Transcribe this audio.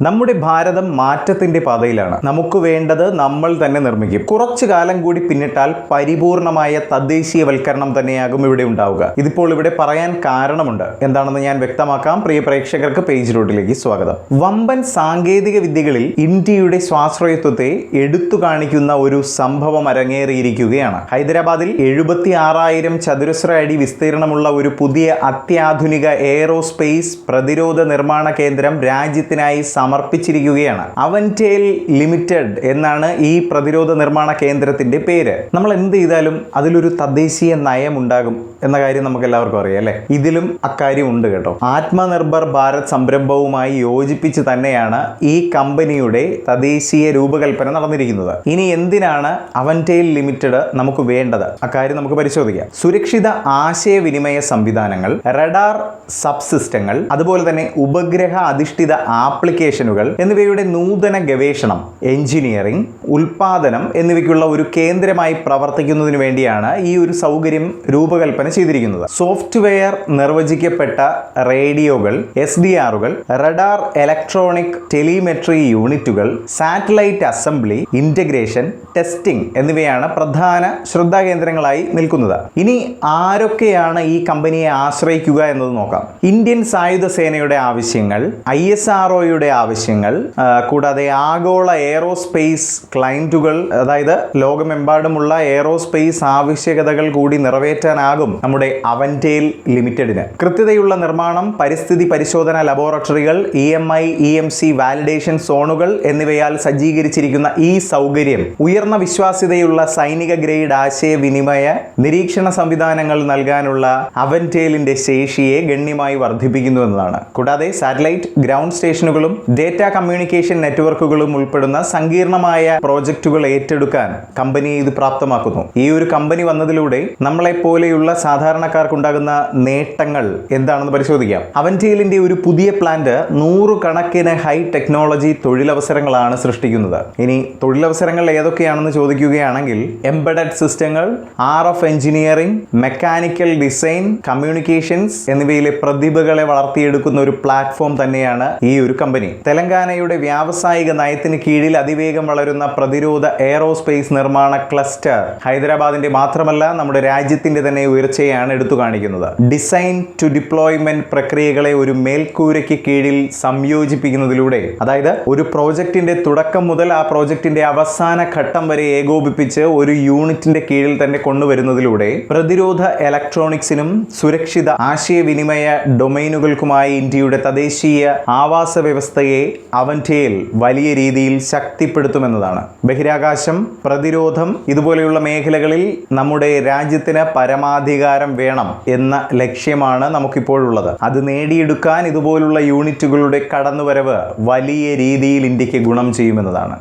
നമ്മുടെ ഭാരതം മാറ്റത്തിന്റെ പാതയിലാണ്. നമുക്ക് വേണ്ടത് നമ്മൾ തന്നെ നിർമ്മിക്കും. കുറച്ചു കാലം കൂടി പിന്നിട്ടാൽ പരിപൂർണമായ തദ്ദേശീയവൽക്കരണം തന്നെയാകും ഇവിടെ ഉണ്ടാവുക. ഇതിപ്പോൾ ഇവിടെ പറയാൻ കാരണമുണ്ട്. എന്താണെന്ന് ഞാൻ വ്യക്തമാക്കാം. പ്രിയ പ്രേക്ഷകർക്ക് പേജ് റോഡിലേക്ക് സ്വാഗതം. വമ്പൻ സാങ്കേതിക വിദ്യകളിൽ ഇന്ത്യയുടെ സ്വാശ്രയത്വത്തെ എടുത്തു കാണിക്കുന്ന ഒരു സംഭവം അരങ്ങേറിയിരിക്കുകയാണ്. ഹൈദരാബാദിൽ എഴുപത്തി ആറായിരം ചതുരശ്ര അടി വിസ്തീർണമുള്ള ഒരു പുതിയ അത്യാധുനിക എയറോസ്പേസ് പ്രതിരോധ നിർമ്മാണ കേന്ദ്രം രാജ്യത്തിനായി സമർപ്പിച്ചിരിക്കുകയാണ്. അവന്റേൽ ലിമിറ്റഡ് എന്നാണ് ഈ പ്രതിരോധ നിർമ്മാണ കേന്ദ്രത്തിന്റെ പേര്. നമ്മൾ എന്ത് ചെയ്താലും അതിലൊരു തദ്ദേശീയ നയം ഉണ്ടാകും എന്ന കാര്യം നമുക്ക് എല്ലാവർക്കും അറിയാം അല്ലേ? ഇതിലും അക്കാര്യം ഉണ്ട് കേട്ടോ. ആത്മനിർഭർ ഭാരത് സംരംഭവുമായി യോജിപ്പിച്ച് തന്നെയാണ് ഈ കമ്പനിയുടെ തദ്ദേശീയ രൂപകൽപ്പന നടന്നിരിക്കുന്നത്. ഇനി എന്തിനാണ് അവന്റേൽ ലിമിറ്റഡ് നമുക്ക് വേണ്ടത്? അക്കാര്യം നമുക്ക് പരിശോധിക്കാം. സുരക്ഷിത ആശയവിനിമയ സംവിധാനങ്ങൾ റഡാർ സബ്സിസ്റ്റങ്ങൾ അതുപോലെ തന്നെ ഉപഗ്രഹ അധിഷ്ഠിത ആപ്ലിക്കേഷനുകൾ എന്നിവയുടെ നൂതന ഗവേഷണം എഞ്ചിനീയറിംഗ് ഉൽപാദനം എന്നിവയ്ക്കുള്ള ഒരു കേന്ദ്രമായി പ്രവർത്തിക്കുന്നതിന് വേണ്ടിയാണ് ഈ ഒരു സൗകര്യം രൂപകൽപ്പന ചെയ്തിരിക്കുന്നത്. സോഫ്റ്റ്വെയർ നിർവചിക്കപ്പെട്ട റേഡിയോകൾ എസ് ഡി ആറുകൾ റഡാർ ഇലക്ട്രോണിക് ടെലിമെട്രി യൂണിറ്റുകൾ സാറ്റലൈറ്റ് അസംബ്ലി ഇന്റഗ്രേഷൻ ടെസ്റ്റിംഗ് എന്നിവയാണ് പ്രധാന ശ്രദ്ധാകേന്ദ്രങ്ങളായി നിൽക്കുന്നത്. ഇനി ആരൊക്കെയാണ് ഈ കമ്പനിയെ ആശ്രയിക്കുക എന്നത് നോക്കാം. ഇന്ത്യൻ സായുധ സേനയുടെ ആവശ്യങ്ങൾ ഐ എസ് ആർ ആവശ്യങ്ങൾ ആ, കൂടാതെ ആഗോള എയറോസ്പേസ് ക്ലയന്റുകൾ അതായത് ലോകമെമ്പാടുമുള്ള എയറോസ്പേസ് ആവശ്യകതകൾ കൂടി നിറവേറ്റാനാകും നമ്മുടെ അവന്റേൽ ലിമിറ്റഡിന് കൃത്യതയുള്ള നിർമ്മാണം പരിസ്ഥിതി പരിശോധന ലബോറട്ടറികൾ E M I E M C validation സോണുകൾ എന്നിവയാൽ സജ്ജീകരിച്ചിരിക്കുന്ന ഈ സൗകര്യം ഉയർന്ന വിശ്വാസ്യതയുള്ള സൈനിക ഗ്രേഡ് ആശയവിനിമയ നിരീക്ഷണ സംവിധാനങ്ങൾ നൽകാനുള്ള അവന്റേലിന്റെ ശേഷിയെ ഗണ്യമായി വർദ്ധിപ്പിക്കുന്നു എന്നതാണ്. കൂടാതെ സാറ്റലൈറ്റ് ഗ്രൗണ്ട് സ്റ്റേഷനുകളും ഡേറ്റ കമ്മ്യൂണിക്കേഷൻ നെറ്റ്വർക്കുകളും ഉൾപ്പെടുന്ന സങ്കീർണമായ പ്രോജക്റ്റുകൾ ഏറ്റെടുക്കാൻ കമ്പനി ഇത് പ്രാപ്തമാക്കുന്നു. ഈ ഒരു കമ്പനി വന്നതിലൂടെ നമ്മളെ പോലെയുള്ള സാധാരണക്കാർക്കുണ്ടാകുന്ന നേട്ടങ്ങൾ എന്താണെന്ന് പരിശോധിക്കാം. അവന്റേലിന്റെ ഒരു പുതിയ പ്ലാന്റ് നൂറുകണക്കിന് ഹൈ ടെക്നോളജി തൊഴിലവസരങ്ങളാണ് സൃഷ്ടിക്കുന്നത്. ഇനി തൊഴിലവസരങ്ങൾ ഏതൊക്കെയാണെന്ന് ചോദിക്കുകയാണെങ്കിൽ എംബഡഡ് സിസ്റ്റങ്ങൾ R F engineering mechanical design communications എന്നിവയിലെ പ്രതിഭകളെ വളർത്തിയെടുക്കുന്ന ഒരു പ്ലാറ്റ്ഫോം തന്നെയാണ് ഈ ഒരു കമ്പനി. തെലങ്കാനയുടെ വ്യാവസായിക നയത്തിന് കീഴിൽ അതിവേഗം വളരുന്ന പ്രതിരോധ എയറോസ്പേസ് നിർമ്മാണ ക്ലസ്റ്റർ ഹൈദരാബാദിന്റെ മാത്രമല്ല നമ്മുടെ രാജ്യത്തിന്റെ തന്നെ ഉയർച്ചയാണ് എടുത്തു കാണിക്കുന്നത് ഡിസൈൻ ടു ഡിപ്ലോയ്മെന്റ് പ്രക്രിയകളെ ഒരു മേൽക്കൂരയ്ക്ക് കീഴിൽ സംയോജിപ്പിക്കുന്നതിലൂടെ അതായത് ഒരു പ്രോജക്റ്റിന്റെ തുടക്കം മുതൽ ആ പ്രോജക്റ്റിന്റെ അവസാന ഘട്ടം വരെ ഏകോപിപ്പിച്ച് ഒരു യൂണിറ്റിന്റെ കീഴിൽ തന്നെ കൊണ്ടുവരുന്നതിലൂടെ പ്രതിരോധ ഇലക്ട്രോണിക്സിനും സുരക്ഷിത ആശയവിനിമയ ഡൊമൈനുകൾക്കുമായി ഇന്ത്യയുടെ തദ്ദേശീയ ആവാസ വ്യവസ്ഥയെ അവന്റേൽ വലിയ രീതിയിൽ ശക്തിപ്പെടുത്തുമെന്നതാണ്. ബഹിരാകാശം പ്രതിരോധം ഇതുപോലെയുള്ള മേഖലകളിൽ നമ്മുടെ രാജ്യത്തിന് പരമാധികാരം വേണം എന്ന ലക്ഷ്യമാണ് നമുക്കിപ്പോഴുള്ളത് അത് നേടിയെടുക്കാൻ ഇതുപോലുള്ള യൂണിറ്റുകളുടെ കടന്നുവരവ് വലിയ രീതിയിൽ ഇന്ത്യയ്ക്ക് ഗുണം ചെയ്യുമെന്നതാണ്.